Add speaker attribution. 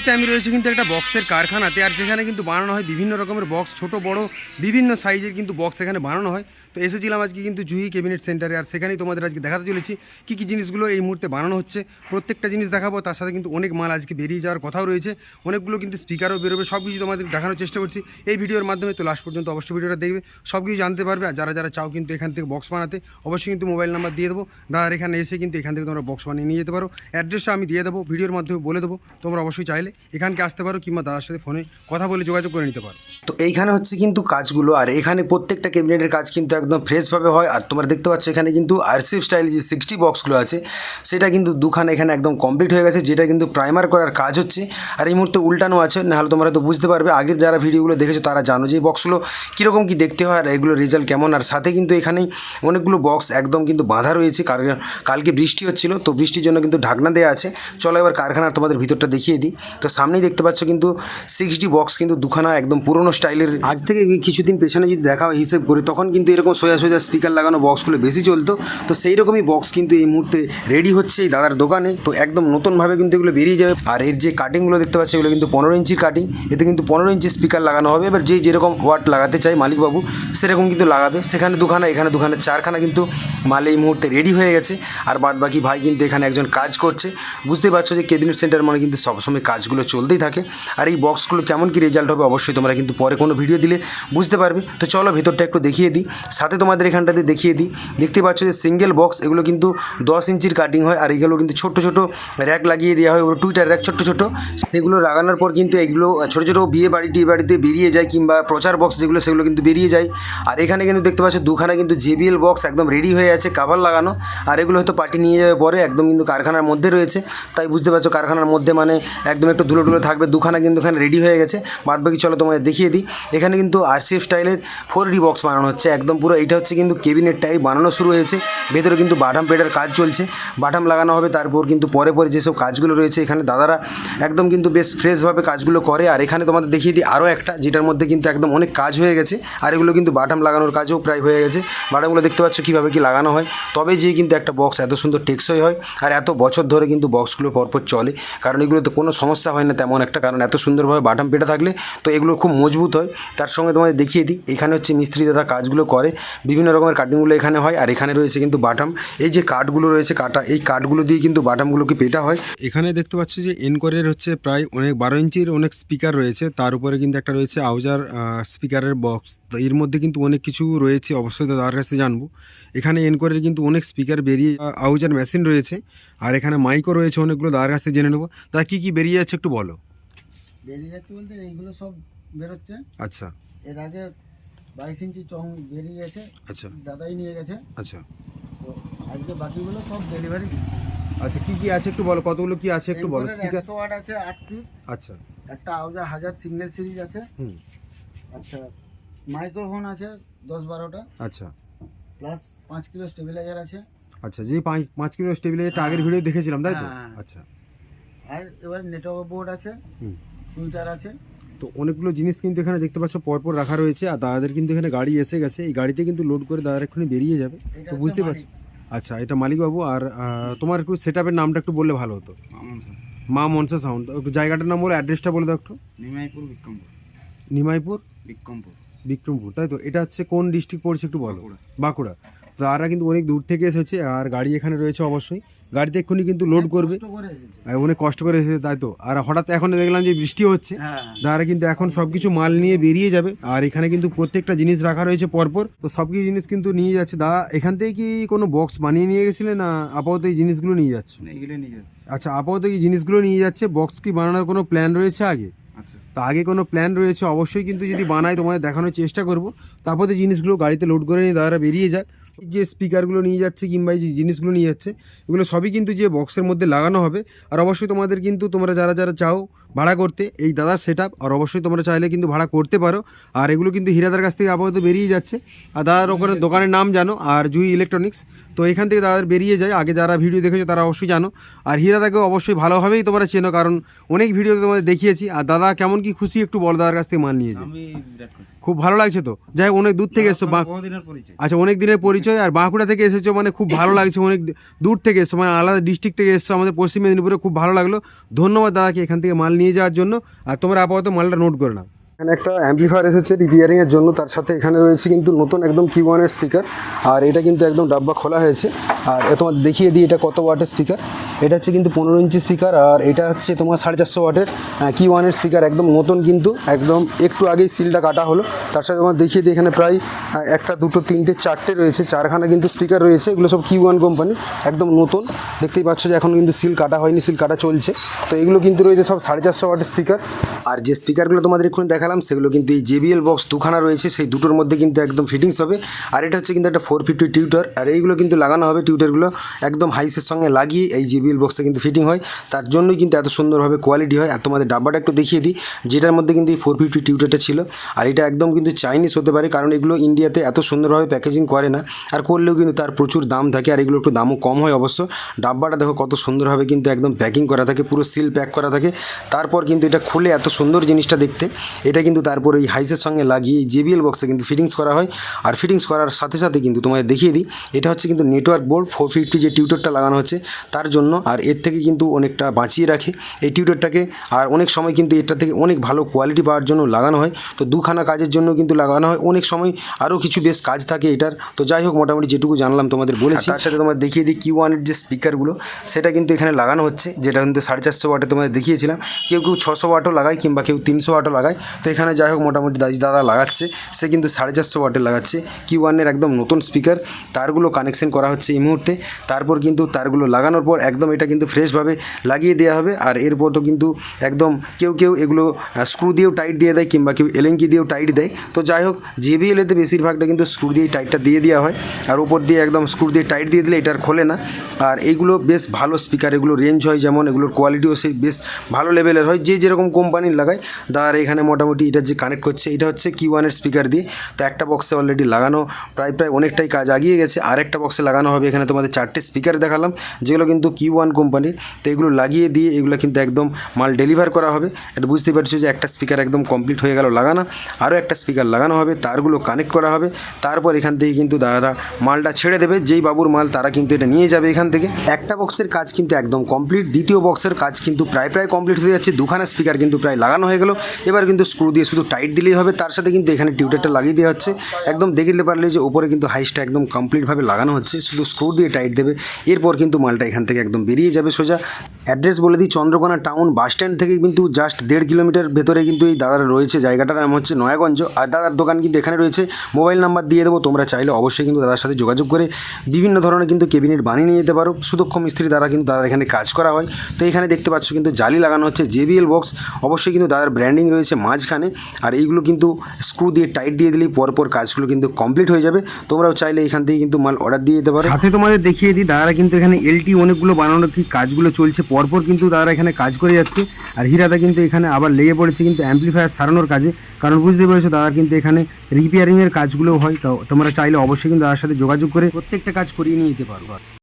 Speaker 1: মুহূর্তে আমি রয়েছে কিন্তু একটা বক্সের কারখানাতে, আর যেখানে কিন্তু বানানো হয় বিভিন্ন রকমের বক্স, ছোট, বড়, বিভিন্ন সাইজের কিন্তু বক্স এখানে বানানো হয়। তো এসেছিলাম আজকে কিন্তু জুহি ক্যাবিনেট সেন্টারে আর সেখানেই তোমাদের আজকে দেখাতে চলেছি কী কী জিনিসগুলো এই মুহূর্তে বানানো হচ্ছে। প্রত্যেকটা জিনিস দেখাবো, তার সাথে কিন্তু অনেক মাল আজকে বেরিয়ে যাওয়ার কথাও রয়েছে। অনেকগুলো কিন্তু স্পিকারও বেরোবে সব কিছু তোমাদের দেখানোর চেষ্টা করছি। এই ভিডিওর মাধ্যমে তো লাস্ট পর্যন্ত অবশ্যই ভিডিওটা দেখবে সব কিছু জানতে পারবে আর যারা যারা চাও কিন্তু এখান থেকে বক্স বানাতে, অবশ্যই কিন্তু মোবাইল নাম্বার দিয়ে দেবো। দাদার এখানে এসে কিন্তু এখান থেকে তোমরা বক্স বানিয়ে নিয়ে যেতে পারো। অ্যাড্রেসটা আমি দিয়ে দেবো, ভিডিওর মাধ্যমে বলে দেবো। তোমরা অবশ্যই চাইলে এখানকে আসতে পারো কিংবা দাদার সাথে ফোনে কথা বলে যোগাযোগ করে নিতে পারো।
Speaker 2: তো এইখানে হচ্ছে কিন্তু কাজগুলো, আর এখানে প্রত্যেকটা ক্যাবিনেটের কাজ কিন্তু একদম ফ্রেশভাবে হয়। আর তোমরা দেখতে পাচ্ছ এখানে কিন্তু আরসিএফ স্টাইল যে সিক্সটি বক্সগুলো আছে, সেটা কিন্তু দুখানে এখানে একদম কমপ্লিট হয়ে গেছে, যেটা কিন্তু প্রাইমার করার কাজ হচ্ছে। আর এই মুহূর্তে উল্টানো আছে, নাহলে তোমরা হয়তো বুঝতে পারবে। আগের যারা ভিডিওগুলো দেখেছ, তারা জানো যে বক্সগুলো কীরকম কী দেখতে হয় আর এগুলো রেজাল্ট কেমন। আর সাথে কিন্তু এখানেই অনেকগুলো বক্স একদম কিন্তু বাঁধা রয়েছে। কারণ কালকে বৃষ্টি হচ্ছিল, তো বৃষ্টির জন্য কিন্তু ঢাকনা দেওয়া আছে। চলো এবার কারখানার তোমাদের ভিতরটা দেখিয়ে দিই। তো সামনেই দেখতে পাচ্ছ কিন্তু সিক্স ডি বক্স কিন্তু দুখানা একদম পুরনো স্টাইলের আজ থেকে কিছুদিন পেছনে যদি দেখা হয়, হিসেব করে, তখন কিন্তু এরকম সোজা সোজা স্পিকার লাগানো বক্সগুলো বেশি চলতো। তো সেই রকমই বক্স কিন্তু এই মুহূর্তে রেডি হচ্ছে এই দাদার দোকানে। তো একদম নতুনভাবে কিন্তু এগুলো বেরিয়ে যাবে। আর এর যে কাটিংগুলো দেখতে পাচ্ছি, এগুলো কিন্তু পনেরো ইঞ্চির কাটিং এতে কিন্তু পনেরো ইঞ্চি স্পিকার লাগানো হবে। এবার যে যেরকম ওয়াট লাগাতে চাই মালিকবাবু, সেরকম কিন্তু লাগাবে। সেখানে দুখানা, এখানে দুখানা, চারখানা কিন্তু মাল এই মুহূর্তে রেডি হয়ে গেছে। আর বাদ বাকি ভাই কিন্তু এখানে একজন কাজ করছে। বুঝতেই পারছ যে কেবিনেট সেন্টার মানে কিন্তু সবসময় কাজগুলো চলতেই থাকে। আর এই বক্সগুলো কেমন কি রেজাল্ট হবে, অবশ্যই তোমরা কিন্তু পরে কোনো ভিডিও দিলে বুঝতে পারবে। তো চলো ভেতরটা একটু দেখিয়ে দিই। সাথে তোমাদের এখানটাতে দেখিয়ে দিই। দেখতে পাচ্ছ যে সিঙ্গেল বক্স এগুলো কিন্তু দশ ইঞ্চির কাটিং হয়, আর এগুলো কিন্তু ছোট ছোট র্যাক লাগিয়ে দেওয়া হয়, ওগুলো টুইটার র্যাক ছোট ছোট সেগুলো লাগানোর পর কিন্তু এগুলো ছোট ছোট বিয়ে বাড়ি, টিয়ে বাড়িতে বেরিয়ে যায়, কিংবা প্রচার বক্স যেগুলো, সেগুলো কিন্তু বেরিয়ে যায়। আর এখানে কিন্তু দেখতে পাচ্ছ, দুখানা কিন্তু জেবিএল বক্স একদম রেডি হয়ে আছে কাভার লাগানো। আর এগুলো হয়তো পার্টি নিয়ে যাবে পরে, একদম কিন্তু কারখানার মধ্যে রয়েছে। তাই বুঝতে পারছ, কারখানার মধ্যে মানে একদম একটু ধুলো ধুলো থাকবে, দুখানা কিন্তু এখানে রেডি হয়ে গেছে। বাদ বাকি চলো তোমাদের দেখিয়ে দিই। এখানে কিন্তু আরসিএফ স্টাইলের ফোর ডি বক্স বানানো হচ্ছে, একদম পুরো এটা হচ্ছে কিন্তু কেবিনেট টাইপ বানানো শুরু হয়েছে। ভেতরে কিন্তু বাটাম পেডের কাজ চলছে। বাটাম লাগানো হবে, তারপর কিন্তু পরে পরে যেসব কাজগুলো রয়েছে, এখানে দাদারা একদম কিন্তু বেশ ফ্রেশভাবে কাজগুলো করে। আর এখানে তোমাদের দেখিয়ে দিই আরও একটা, যেটার মধ্যে কিন্তু একদম অনেক কাজ হয়ে গেছে। আর এগুলো কিন্তু বাটাম লাগানোর কাজও প্রায় হয়ে গেছে। বাটামগুলো দেখতে পাচ্ছ কীভাবে কি লাগানো হয়। তবে যে কিন্তু একটা বক্স এত সুন্দর টেকসই হয়। আর এত বছর ধরে কিন্তু বক্সগুলো পরপর চলে। কারণ এগুলোতে কোনো সমস্যা হয় না তেমন একটা। কারণ এত সুন্দরভাবে বাটাম পেটে থাকলে তো এগুলো খুব মজবুত হয়। তার সঙ্গে তোমাদের দেখিয়ে দিই, এখানে হচ্ছে মিস্ত্রি দাদা কাজগুলো করে। বিভিন্ন রকমের কাটিংগুলো এখানে হয় আর এখানে রয়েছে কিন্তু বাটাম। এই যে কাঠগুলো রয়েছে কাটা এই কাঠগুলো দিয়ে কিন্তু বাটামগুলোকে পেটা হয়।
Speaker 1: এখানে দেখতে পাচ্ছি যে এনকোরের হচ্ছে প্রায় অনেক বারো ইঞ্চির অনেক স্পিকার রয়েছে। তার উপরে কিন্তু একটা রয়েছে আউজার স্পিকারের বক্স তো এর মধ্যে কিন্তু অনেক কিছু রয়েছে অবশ্যই তো তার কাছে জানব। এখানে এনকোরের কিন্তু অনেক স্পিকার বেরিয়ে আউজার মেশিন রয়েছে। আর এখানে মাইকও রয়েছে অনেকগুলো তার কাছে জেনে নেব। তা কী কী বেরিয়ে যাচ্ছে একটু বলো।
Speaker 3: বেরিয়ে যাচ্ছে বলতে এইগুলো সব বেরোচ্ছে।
Speaker 1: আচ্ছা।
Speaker 3: এর আগে বাইশ ইঞ্চি চং বেরিয়ে গেছে।
Speaker 1: আচ্ছা।
Speaker 3: দাদাই নিয়ে গেছে।
Speaker 1: আচ্ছা।
Speaker 3: তো আজকে বাকিগুলো সব ডেলিভারি
Speaker 1: আচ্ছা কী কী আছে একটু বলো? কতগুলো কী আছে একটু বলো? স্পিকার
Speaker 3: একশো ওয়াট আছে আট পিস
Speaker 1: আচ্ছা।
Speaker 3: একটা আউজার হাজার সিঙ্গেল সিরিজ আছে।
Speaker 1: হুম।
Speaker 3: আচ্ছা মাইক্রোফোন আছে দশ বারোটা।
Speaker 1: আচ্ছা।
Speaker 3: প্লাস পাঁচ কিলো স্টেবিলাইজার আছে।
Speaker 1: আচ্ছা যে পাঁচ পাঁচ কিলো স্টেবিলাইজারটা আগের ভিডিও দেখেছিলাম তাই তো?
Speaker 3: হ্যাঁ।
Speaker 1: আচ্ছা।
Speaker 3: আর এবার নেটওয়ার্ক বোর্ড আছে।
Speaker 1: হুম।
Speaker 3: টুইটার আছে।
Speaker 1: তো অনেকগুলো জিনিস কিন্তু এখানে দেখতে পাচ্ছ পরপর রাখা রয়েছে আর দাদাদের কিন্তু এখানে গাড়ি এসে গেছে। এই গাড়িতে কিন্তু লোড করে দাদার এক্ষুনি বেরিয়ে যাবে। তো বুঝতে পারছি আচ্ছা এটা মালিকবাবু আর তোমার একটু সেট নামটা একটু বললে ভালো হতো। মা মনসা। সাউন্ড একটু জায়গাটার নাম বলে অ্যাড্রেসটা বলে দাও একটু।
Speaker 3: নিমাইপুর বিক্রমপুর।
Speaker 1: নিমাইপুর?
Speaker 3: বিক্রমপুর।
Speaker 1: বিক্রমপুর তাই তো? এটা হচ্ছে কোন ডিস্ট্রিক্ট পড়ছে একটু বলো। বাঁকুড়া। তারা কিন্তু অনেক দূর থেকে এসেছে আর গাড়ি এখানে রয়েছে অবশ্যই। গাড়িতে এক্ষুনি কিন্তু লোড করবে।
Speaker 3: কষ্ট করে এসেছে।
Speaker 1: আর অনেক কষ্ট করে এসেছে তাই তো। আর হঠাৎ এখন দেখলাম যে বৃষ্টি হচ্ছে
Speaker 3: হ্যাঁ
Speaker 1: তারা কিন্তু এখন সব কিছু মাল নিয়ে বেরিয়ে যাবে। আর এখানে কিন্তু প্রত্যেকটা জিনিস রাখা রয়েছে পরপর। তো সব কিছু জিনিস কিন্তু নিয়ে যাচ্ছে। দা এখান থেকে কি কোনো বক্স বানিয়ে নিয়ে গেছিলে না আপাতত এই জিনিসগুলো নিয়ে যাচ্ছে? আচ্ছা আপাতত এই জিনিসগুলো নিয়ে যাচ্ছে। বক্স কি বানানোর কোনো প্ল্যান রয়েছে আগে?
Speaker 3: আচ্ছা।
Speaker 1: তা আগে কোনো প্ল্যান রয়েছে অবশ্যই কিন্তু যদি বানাই তোমাদের দেখানোর চেষ্টা করব। তারপর জিনিসগুলো গাড়িতে লোড করে নিয়ে দাদারা বেরিয়ে এই যে স্পিকারগুলো নিয়ে যাচ্ছে কিংবা যে জিনিসগুলো নিয়ে যাচ্ছে, এগুলো সবই কিন্তু যে বক্সের মধ্যে লাগানো হবে। আর অবশ্যই তোমাদের কিন্তু, তোমরা যারা যারা চাও ভাড়া করতে। এই দাদার সেট আর অবশ্যই তোমরা চাইলে কিন্তু ভাড়া করতে পারো। আর এগুলো কিন্তু হীরাদার কাছ থেকে আপাতত বেরিয়ে যাচ্ছে। আর দাদার ওখানে দোকানের নাম জানো আর জুই ইলেকট্রনিক্স তো এখান থেকে দাদার বেরিয়ে যায়। আগে যারা ভিডিও দেখেছ তারা অবশ্যই জানো। আর হীরাদাকেও অবশ্যই ভালোভাবেই তোমরা চেনো কারণ অনেক ভিডিওতে তোমাদের দেখিয়েছি। আর দাদা কেমন কি খুশি একটু বল দাদার কাছ থেকে মাল নিয়েছে খুব ভালো লাগছে তো? যাই হোক অনেক দূর থেকে এসছো আচ্ছা অনেক দিনের পরিচয়। আর বাঁকুড়া থেকে এসেছ মানে খুব ভালো লাগছে অনেক দূর থেকে এসছো মানে আলাদা ডিস্ট্রিক্ট থেকে এসছো আমাদের পশ্চিম মেদিনীপুরে। খুব ভালো লাগল। ধন্যবাদ দাদাকে এখান থেকে মাল নিয়ে যাওয়ার জন্য আর তোমরা আপাতত মালটা নোট করে নাও।
Speaker 2: এখানে একটা অ্যাম্পলিফায়ার এসেছে রিপেয়ারিংয়ের জন্য, তার সাথে এখানে রয়েছে কিন্তু নতুন একদম কিউ ওয়ানের স্পিকার আর এটা কিন্তু একদম ডাব্বা খোলা হয়েছে। আর তোমার দেখিয়ে দিই এটা কত ওয়াটের স্পিকার এটা হচ্ছে কিন্তু পনেরো ইঞ্চি স্পিকার আর এটা হচ্ছে তোমার সাড়ে চারশো ওয়াটের কি ওয়ানের স্পিকার একদম নতুন কিন্তু, একদম একটু আগেই সিলটা কাটা হলো। তার সাথে তোমার দেখিয়ে দিই এখানে প্রায় একটা, দুটো, তিনটে, চারটে রয়েছে, চারখানা কিন্তু স্পিকার রয়েছে, এগুলো সব কিউ ওয়ান কোম্পানির একদম নতুন। দেখতেই পাচ্ছ যে এখন কিন্তু সিল কাটা হয়নি সিল কাটা চলছে। তো এগুলো কিন্তু রয়েছে সব সাড়ে চারশো ওয়াটের স্পিকার আর যে স্পিকারগুলো তোমাদের এক্ষুনি দেখালাম, সেগুলো কিন্তু এই জেবিএল বক্স দুখানা রয়েছে, সেই দুটোর মধ্যে কিন্তু একদম ফিটিংস হবে। আর এটা হচ্ছে কিন্তু একটা ফোর ফিফটি টিউটার আর এইগুলো কিন্তু লাগানো হবে টিউটারগুলো একদম হাইসের সঙ্গে লাগিয়ে এই জেবিএল বক্সে কিন্তু ফিটিং হয়। তার জন্যই কিন্তু এত সুন্দরভাবে কোয়ালিটি হয়। আর তোমাদের ডাব্বাটা একটু দেখিয়ে দিই, যেটার মধ্যে কিন্তু এই ফোর ফিফটি টিউটারটা ছিল। আর এটা একদম কিন্তু চাইনিজ হতে পারে, কারণ এগুলো ইন্ডিয়াতে এত সুন্দরভাবে প্যাকেজিং করে না। আর করলেও কিন্তু তার প্রচুর দাম থাকে, আর এগুলো একটু দামও কম হয় অবশ্য। ডাব্বাটা দেখো কত সুন্দরভাবে কিন্তু একদম প্যাকিং করা থাকে, পুরো সিল প্যাক করা থাকে। তারপর কিন্তু এটা খুলে এত সুন্দর জিনিসটা দেখতে। এটা কিন্তু তারপর এই হাইসের সঙ্গে লাগিয়ে জেবিএল বক্সে কিন্তু ফিটিংস করা হয়। আর ফিটিংস করার সাথে সাথে কিন্তু তোমায় দেখিয়ে দিই এটা হচ্ছে কিন্তু নেটওয়ার্ক বোর্ড ফোর ফিফটি যে টিউটারটা লাগানো হচ্ছে তার জন্য আর এর থেকে কিন্তু অনেকটা বাঁচিয়ে রাখে। এই টিউটারটাকে আর অনেক সময় কিন্তু এটা থেকে অনেক ভালো কোয়ালিটি পাওয়ার জন্য লাগানো হয়। তো দুখানা কাজের জন্য কিন্তু লাগানো হয়। অনেক সময় আরও কিছু বেশ কাজ থাকে এটার। তো যাই হোক মোটামুটি যেটুকু জানলাম তোমাদের বলেছি। তার সাথে তোমার দেখিয়ে দিই কিউ ওয়ানের যে স্পিকারগুলো সেটা কিন্তু এখানে লাগানো হচ্ছে যেটা কিন্তু সাড়ে চারশো ওয়াটে তোমাদের দেখিয়েছিলাম। কেউ কেউ ছশো ওয়াটও লাগায় কিংবা কেউ তিনশো ওয়াটও লাগায়। তো এখানে যাই হোক মোটামুটি দাদা লাগাচ্ছে, সে কিন্তু সাড়ে চারশো ওয়াটের লাগাচ্ছে। কিউ ওয়ানের একদম নতুন স্পিকার তারগুলো কানেকশন করা হচ্ছে এই মুহূর্তে। তারপর কিন্তু তারগুলো লাগানোর পর একদম এটা কিন্তু ফ্রেশভাবে লাগিয়ে দেওয়া হবে। আর এরপর তো কিন্তু একদম কেউ কেউ এগুলো স্ক্রু দিয়েও টাইট দিয়ে দেয় কিংবা কেউ এলেঙ্কি দিয়েও টাইট দেয়। তো যাই হোক জেবিএলেতে বেশিরভাগটা কিন্তু স্ক্রু দিয়ে টাইটটা দিয়ে দেওয়া হয়। আর উপর দিয়ে একদম স্ক্রু দিয়ে টাইট দিয়ে দিলে এটার খোলে না। আর এইগুলো বেশ ভালো স্পিকার এগুলো রেঞ্জ হয় যেমন, এগুলোর কোয়ালিটিও সেই বেশ ভালো লেভেলের হয়। যে যেরকম কোম্পানির লাগায় দাদার এখানে মোটামুটি এটা যে কানেক্ট করছে, এটা হচ্ছে কি ওয়ানের স্পিকার দিয়ে। তো একটা বক্সে অলরেডি লাগানো, প্রায় প্রায় অনেকটাই কাজ আগিয়ে গেছে। আর একটা বক্সে লাগানো হবে, এখানে তোমাদের চারটে স্পিকার দেখালাম, যেগুলো কিন্তু কি ওয়ান কোম্পানির তো এগুলো লাগিয়ে দিয়ে এগুলো কিন্তু একদম মাল ডেলিভার করা হবে। এটা বুঝতে পারছ যে একটা স্পিকার একদম কমপ্লিট হয়ে গেল লাগানো। আরও একটা স্পিকার লাগানো হবে, তারগুলো কানেক্ট করা হবে। তারপর এখান থেকে কিন্তু দাদারা মালটা ছেড়ে দেবে, যেই বাবুর মাল তারা কিন্তু এটা নিয়ে যাবে এখান থেকে। একটা বক্সের কাজ কিন্তু একদম কমপ্লিট দ্বিতীয় বক্সের কাজ কিন্তু প্রায় প্রায় কমপ্লিট হয়ে যাচ্ছে। দুখানা স্পিকার কিন্তু প্রায় লাগানো হয়ে গেল। এবার কিন্তু স্ক্রু দিয়ে শুধু টাইট দিলেই হবে, তার সাথে কিন্তু এখানে টিউটারটা লাগিয়ে দেওয়া হচ্ছে। একদম দেখতে পারলে যে উপরে কিন্তু হাইসটা একদম কমপ্লিটভাবে লাগানো হচ্ছে, শুধু স্ক্রু দিয়ে টাইট দেবে। এরপর কিন্তু মালটা এখান থেকে একদম বেরিয়ে যাবে সোজা। অ্যাড্রেস বলে দিই, চন্দ্রকোনা টাউন বাস স্ট্যান্ড থেকে কিন্তু জাস্ট দেড় কিলোমিটার ভেতরে কিন্তু এই দাদার রয়েছে জায়গাটার নাম হচ্ছে নয়াগঞ্জ। আর দাদার দোকান কিন্তু এখানে রয়েছে। মোবাইল নাম্বার দিয়ে দেবো, তোমরা চাইলে অবশ্যই কিন্তু দাদার সাথে যোগাযোগ করে বিভিন্ন ধরনের কিন্তু কেবিনেট বানিয়ে নিয়ে যেতে পারো। সুদক্ষ মিস্ত্রি দ্বারা কিন্তু দাদার এখানে কাজ করা হয়। তো এখানে দেখতে পাচ্ছ কিন্তু জালি লাগানো হচ্ছে জেবিএল বক্স অবশ্যই কিন্তু দাদার ব্র্যান্ডিং রয়েছে মাঝখানে আর এইগুলো কিন্তু স্ক্রু দিয়ে টাইট দিয়ে দিলেই পরপর কাজগুলো কিন্তু কমপ্লিট হয়ে যাবে। তোমরাও চাইলে এখান থেকে কিন্তু মাল অর্ডার দিয়ে দিতে পারো।
Speaker 1: সাথে তোমাদের দেখিয়ে দিই, দাদারা কিন্তু এখানে এলটি অনেকগুলো বানানোর কি কাজগুলো চলছে। পরপর কিন্তু দাদারা এখানে কাজ করে যাচ্ছে। আর হিরাদা কিন্তু এখানে আবার লেগে পড়েছে কিন্তু অ্যাম্পলিফায়ার সারানোর কাজে। কারণ বুঝতে পেরেছ দাদা কিন্তু এখানে রিপেয়ারিংয়ের কাজগুলো হয়। তো তোমরা চাইলে অবশ্যই কিন্তু দাদার সাথে যোগাযোগ করে প্রত্যেকটা কাজ করিয়ে নিয়ে যেতে পারো।